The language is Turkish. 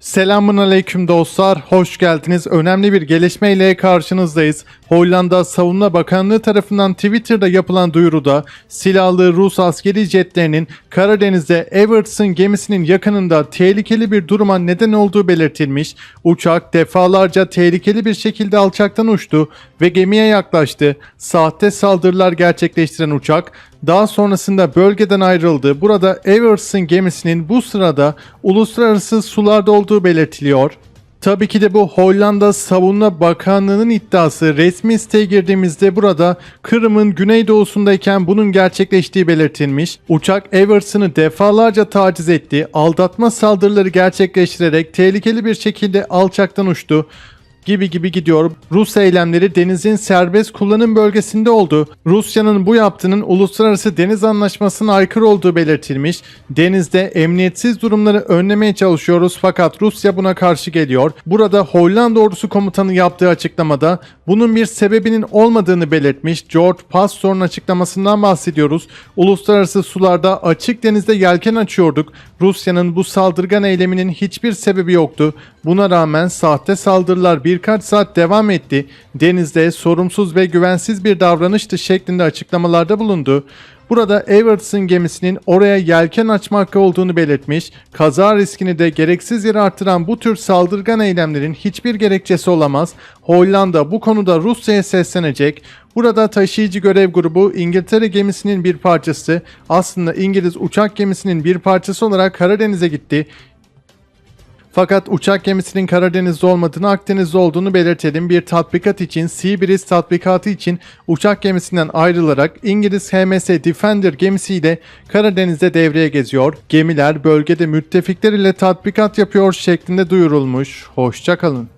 Selamun aleyküm dostlar, hoş geldiniz. Önemli bir gelişmeyle karşınızdayız. Hollanda Savunma Bakanlığı tarafından Twitter'da yapılan duyuruda silahlı Rus askeri jetlerinin Karadeniz'de Evertson gemisinin yakınında tehlikeli bir duruma neden olduğu belirtilmiş. Uçak defalarca tehlikeli bir şekilde alçaktan uçtu ve gemiye yaklaştı. Sahte saldırılar gerçekleştiren uçak daha sonrasında bölgeden ayrıldı. Burada Everson gemisinin bu sırada uluslararası sularda olduğu belirtiliyor. Tabii ki de bu Hollanda Savunma Bakanlığı'nın iddiası. Resmi siteye girdiğimizde burada Kırım'ın güneydoğusundayken bunun gerçekleştiği belirtilmiş. Uçak Everson'ı defalarca taciz etti. Aldatma saldırıları gerçekleştirerek tehlikeli bir şekilde alçaktan uçtu gibi gibi gidiyor. Rus eylemleri denizin serbest kullanım bölgesinde oldu. Rusya'nın bu yaptığının uluslararası deniz anlaşmasına aykırı olduğu belirtilmiş. Denizde emniyetsiz durumları önlemeye çalışıyoruz fakat Rusya buna karşı geliyor. Burada Hollanda ordusu komutanı yaptığı açıklamada bunun bir sebebinin olmadığını belirtmiş. George Pastor'un açıklamasından bahsediyoruz. Uluslararası sularda açık denizde yelken açıyorduk. Rusya'nın bu saldırgan eyleminin hiçbir sebebi yoktu. Buna rağmen sahte saldırılar birkaç saat devam etti. Denizde sorumsuz ve güvensiz bir davranıştı şeklinde açıklamalarda bulundu. Burada Everton gemisinin oraya yelken açma hakkı olduğunu belirtmiş, kaza riskini de gereksiz yere artıran bu tür saldırgan eylemlerin hiçbir gerekçesi olamaz. Hollanda bu konuda Rusya'ya seslenecek. Burada taşıyıcı görev grubu İngiltere gemisinin bir parçası, aslında İngiliz uçak gemisinin bir parçası olarak Karadeniz'e gitti. Fakat uçak gemisinin Karadeniz'de olmadığını Akdeniz'de olduğunu belirtelim. Bir tatbikat için Sea tatbikatı için uçak gemisinden ayrılarak İngiliz HMS Defender gemisiyle Karadeniz'de devreye geziyor. Gemiler bölgede müttefikler ile tatbikat yapıyor şeklinde duyurulmuş. Hoşçakalın.